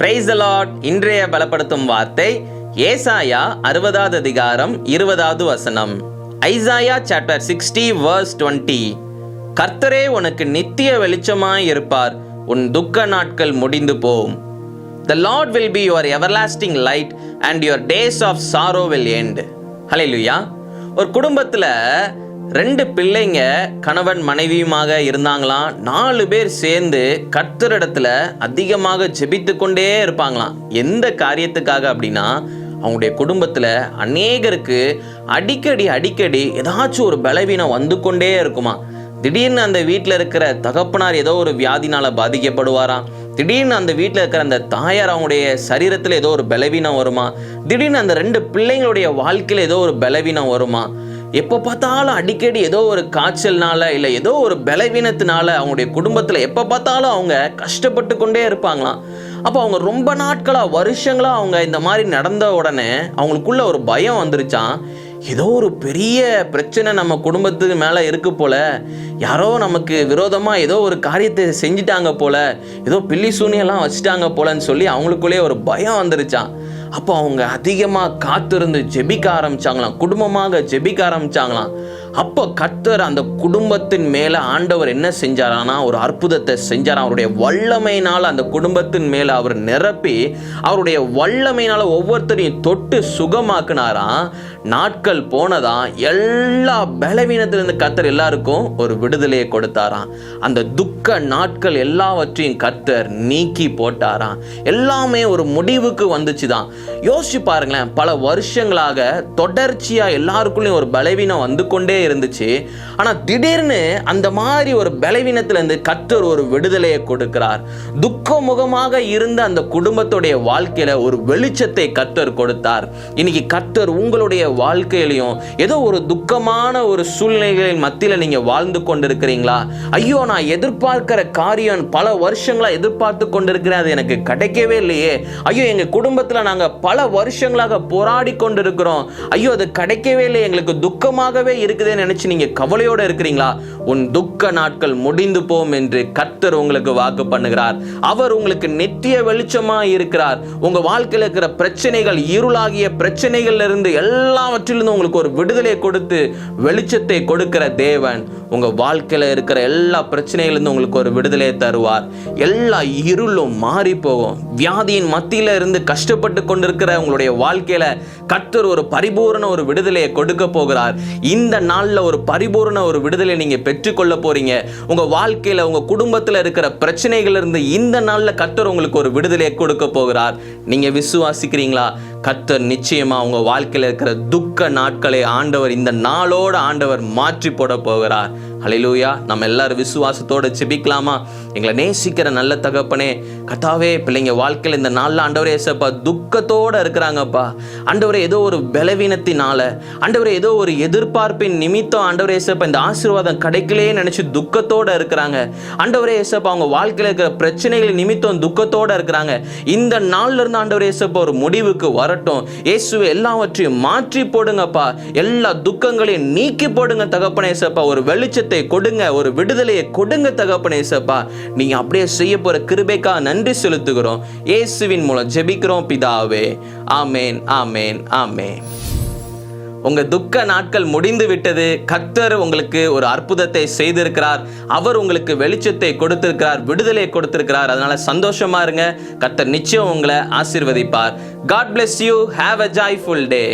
Price allot இன்றைய பலப்படுத்தும் வார்த்தை ஏசாயா அறுபதாவது அதிகாரம் இருபதாவது வசனம். Isaiah chapter sixty verse twenty கர்த்தரே உனக்கு நித்திய வெளிச்சமாய் இருப்பார். உன் துக்க நாட்கள் முடிந்து போம். The lord will be your everlasting light and your days of sorrow will end hallelujah ஒரு குடும்பத்தில் ரெண்டு பிள்ளைங்க கணவன் மனைவியுமாக இருந்தாங்களாம். நாலு பேர் சேர்ந்து கர்த்தரிடத்துல அதிகமாக ஜெபித்து கொண்டே இருப்பாங்களாம். எந்த காரியத்துக்காக அப்படின்னா அவங்களுடைய குடும்பத்தில் அநேகருக்கு அடிக்கடி அடிக்கடி ஏதாச்சும் ஒரு பலவீனம் வந்து கொண்டே இருக்குமா திடீர்னு அந்த வீட்டில் இருக்கிற தகப்பனார் ஏதோ ஒரு வியாதினால் பாதிக்கப்படுவாராம். திடீர்னு அந்த வீட்டில் இருக்கிற அந்த தாயார் அவங்களுடைய சரீரத்தில் ஏதோ ஒரு பலவீனம் வருமா திடீர்னு அந்த ரெண்டு பிள்ளைங்களுடைய வாழ்க்கையில் ஏதோ ஒரு பலவீனம் வருமா எப்போ பார்த்தாலும் அடிக்கடி ஏதோ ஒரு காய்ச்சல்னால இல்லை ஏதோ ஒரு பலவீனத்தினால அவங்களுடைய குடும்பத்தில் எப்போ பார்த்தாலும் அவங்க கஷ்டப்பட்டு கொண்டே இருப்பாங்களாம். அப்போ அவங்க ரொம்ப நாட்களாக வருஷங்களாக அவங்க இந்த மாதிரி நடந்த உடனே அவங்களுக்குள்ள ஒரு பயம் வந்துருச்சான் ஏதோ ஒரு பெரிய பிரச்சனை நம்ம குடும்பத்துக்கு மேலே இருக்கு போல. யாரோ நமக்கு விரோதமாக ஏதோ ஒரு காரியத்தை செஞ்சிட்டாங்க போல. ஏதோ பில்லி சூனியெல்லாம் வச்சுட்டாங்க போலன்னு சொல்லி அவங்களுக்குள்ளேயே ஒரு பயம் வந்துருச்சான் அப்போ அவங்க அதிகமாக காத்திருந்து ஜெபிக்க ஆரம்பிச்சாங்களாம். குடும்பமாக ஜெபிக்க ஆரம்பிச்சாங்களாம். அப்போ கத்தர் அந்த குடும்பத்தின் மேலே ஆண்டவர் என்ன செஞ்சாரானா ஒரு அற்புதத்தை செஞ்சார் அவருடைய வல்லமையினால் அந்த குடும்பத்தின் மேலே அவர் நிரப்பி அவருடைய வல்லமையினால் ஒவ்வொருத்தரையும் தொட்டு சுகமாக்குனாராம். நாட்கள் போனதான் எல்லா பலவீனத்திலிருந்து கத்தர் எல்லாருக்கும் ஒரு விடுதலையை கொடுத்தாராம். அந்த துக்க நாட்கள் எல்லாவற்றையும் கத்தர் நீக்கி போட்டாராம். எல்லாமே ஒரு முடிவுக்கு வந்துச்சு தான் யோசிச்சு பாருங்களேன் பல வருஷங்களாக தொடர்ச்சியாக எல்லாருக்குள்ளேயும் ஒரு பலவீனம் வந்து கொண்டே கொண்டே இருந்துச்சு. ஆனால் திடீர்னு அந்த மாதிரி ஒரு பலவீனத்திலிருந்து கத்தர் ஒரு விடுதலையை கொடுக்கிறார். துக்க முகமாக இருந்த அந்த குடும்பத்துடைய வாழ்க்கையில் ஒரு வெளிச்சத்தை கத்தர் கொடுத்தார். இன்னைக்கு கத்தர் உங்களுடைய வாழ்க்கையிலையும் ஏதோ ஒரு துக்கமான ஒரு சூழ்நிலைகளின் மத்தியில் நீங்கள் வாழ்ந்து கொண்டிருக்கிறீங்களா? ஐயோ நான் எதிர்பார்க்கிற காரியம் பல வருஷங்களாக எதிர்பார்த்து கொண்டிருக்கிறேன் அது எனக்கு கிடைக்கவே இல்லையே. ஐயோ எங்கள் குடும்பத்தில் நாங்கள் பல வருஷங்களாக போராடி கொண்டிருக்கிறோம். ஐயோ அது கிடைக்கவே இல்லை எங்களுக்கு துக்கமாகவே இருக்குது. இருக்குதுன்னு நினைச்சு நீங்க கவலையோட இருக்கிறீங்களா? உன் துக்க நாட்கள் முடிந்து போம் என்று கர்த்தர் உங்களுக்கு வாக்கு பண்ணுகிறார். அவர் உங்களுக்கு நித்திய வெளிச்சமா இருக்கிறார். உங்க வாழ்க்கையில் இருக்கிற பிரச்சனைகள் இருளாகிய பிரச்சனைகள்ல இருந்து எல்லாவற்றிலிருந்து உங்களுக்கு ஒரு விடுதலை கொடுத்து வெளிச்சத்தை கொடுக்கிற தேவன். உங்கள் வாழ்க்கையில் இருக்கிற எல்லா பிரச்சனையிலேருந்து உங்களுக்கு ஒரு விடுதலையை தருவார். எல்லா இருளும் மாறி போகும். வியாதியின் மத்தியில் இருந்து கஷ்டப்பட்டு கொண்டிருக்கிற உங்களுடைய வாழ்க்கையில் கர்த்தர் ஒரு பரிபூரண ஒரு விடுதலையை கொடுக்க போகிறார். இந்த நாளில் ஒரு பரிபூரண ஒரு விடுதலை நீங்கள் பெற்றுக்கொள்ள போகிறீங்க உங்கள் வாழ்க்கையில் உங்கள் குடும்பத்தில் இருக்கிற பிரச்சனைகள் இருந்து இந்த நாளில் கர்த்தர் உங்களுக்கு ஒரு விடுதலையை கொடுக்க போகிறார். நீங்கள் விசுவாசிக்கிறீங்களா? கத்தர் நிச்சயமா உங்கள் வாழ்க்கையில இருக்கிற துக்க நாட்களை ஆண்டவர் இந்த நாளோட ஆண்டவர் மாற்றி போட போகிறார். ஹலிலூயா நம்ம எல்லாரும் விசுவாசத்தோடு செபிக்கலாமா எங்களை நேசிக்கிற நல்ல தகப்பனே கத்தாவே பிள்ளைங்க வாழ்க்கையில் இந்த நாளில் ஆண்டவரே ஏசப்பா துக்கத்தோட இருக்கிறாங்கப்பா. ஆண்டவரே ஏதோ ஒரு பலவீனத்தினால ஆண்டவரே ஏதோ ஒரு எதிர்பார்ப்பின் நிமித்தம் ஆண்டவரே ஏசப்பா இந்த ஆசீர்வாதம் கிடைக்கலையே நினச்சி துக்கத்தோடு இருக்கிறாங்க. ஆண்டவரே ஏசப்பா அவங்க வாழ்க்கையில் இருக்கிற பிரச்சனைகள் நிமித்தம் துக்கத்தோடு இருக்கிறாங்க. இந்த நாளில் இருந்து ஆண்டவரே ஏசப்பா ஒரு முடிவுக்கு வரட்டும். இயேசுவை எல்லாவற்றையும் மாற்றி போடுங்கப்பா. எல்லா துக்கங்களையும் நீக்கி போடுங்க தகப்பனே ஏசப்பா. ஒரு வெளிச்சத்தை கொடுங்க ஒரு விடுதலையை கொடுங்க தகப்பனே ஏசப்பா நீங்க அப்படியே செய்ய போற கிருபைக்கா நன்றி செலுத்துகிறோம். இயேசுவின் மூலம் ஜெபிக்கிறோம் பிதாவே. ஆமேன் ஆமேன் ஆமேன். உங்கள் துக்க நாட்கள் முடிந்து விட்டது. கத்தர் உங்களுக்கு ஒரு அற்புதத்தை செய்திருக்கிறார். அவர் உங்களுக்கு வெளிச்சத்தை கொடுத்திருக்கிறார் விடுதலை கொடுத்திருக்கிறார். அதனால சந்தோஷமா இருங்க. கத்தர் நிச்சயம் உங்களை ஆசிர்வதிப்பார். God bless you have a joyful day